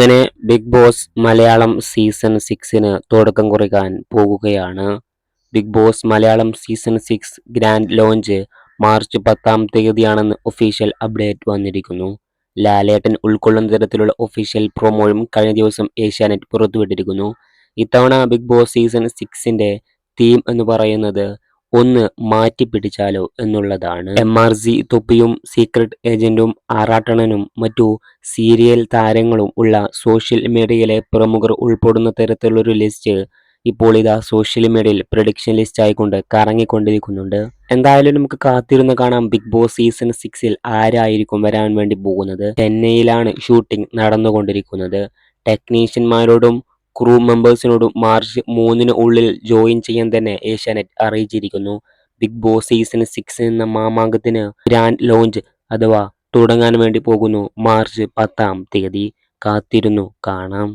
അങ്ങനെ big boss Malayalam season സിക്സിന് തുടക്കം കുറിക്കാൻ പോകുകയാണ്. Bigg Boss Malayalam season six grand launch March പത്താം തീയതിയാണെന്ന് ഒഫീഷ്യൽ അപ്ഡേറ്റ് വന്നിരിക്കുന്നു. ലാലേട്ടൻ ഉൾക്കൊള്ളുന്ന തരത്തിലുള്ള ഒഫീഷ്യൽ പ്രൊമോയും കഴിഞ്ഞ ദിവസം ഏഷ്യാനെറ്റ് പുറത്തുവിട്ടിരിക്കുന്നു. ഇത്തവണ ബിഗ് ബോസ് സീസൺ സിക്സിന്റെ തീം എന്ന് പറയുന്നത് ഒന്ന് മാറ്റിപ്പിടിച്ചാലോ എന്നുള്ളതാണ്. എം ആർ സി തൊപ്പിയും സീക്രട്ട് ഏജന്റും ആറാട്ടണനും മറ്റു സീരിയൽ താരങ്ങളും ഉള്ള സോഷ്യൽ മീഡിയയിലെ പ്രമുഖർ ഉൾപ്പെടുന്ന തരത്തിലുള്ളൊരു ലിസ്റ്റ് ഇപ്പോൾ ഇതാ സോഷ്യൽ മീഡിയയിൽ പ്രഡിക്ഷൻ ലിസ്റ്റ് ആയിക്കൊണ്ട് കറങ്ങിക്കൊണ്ടിരിക്കുന്നുണ്ട്. എന്തായാലും നമുക്ക് കാത്തിരുന്ന് കാണാം ബിഗ് ബോസ് സീസൺ സിക്സിൽ ആരായിരിക്കും വരാൻ വേണ്ടി പോകുന്നത്. ചെന്നൈയിലാണ് ഷൂട്ടിംഗ് നടന്നുകൊണ്ടിരിക്കുന്നത്. ടെക്നീഷ്യന്മാരോടും ക്രൂ മെമ്പേഴ്സിനോട് മാർച്ച് മൂന്നിന് ഉള്ളിൽ ജോയിൻ ചെയ്യാൻ തന്നെ ഏഷ്യാനെറ്റ് അറിയിച്ചിരിക്കുന്നു. ബിഗ് ബോസ് സീസൺ സിക്സ് എന്ന മാമാങ്കത്തിന് ഗ്രാൻഡ് ലോഞ്ച് അഥവാ തുടങ്ങാൻ വേണ്ടി പോകുന്നു മാർച്ച് പത്താം തീയതി. കാത്തിരുന്നു കാണാം.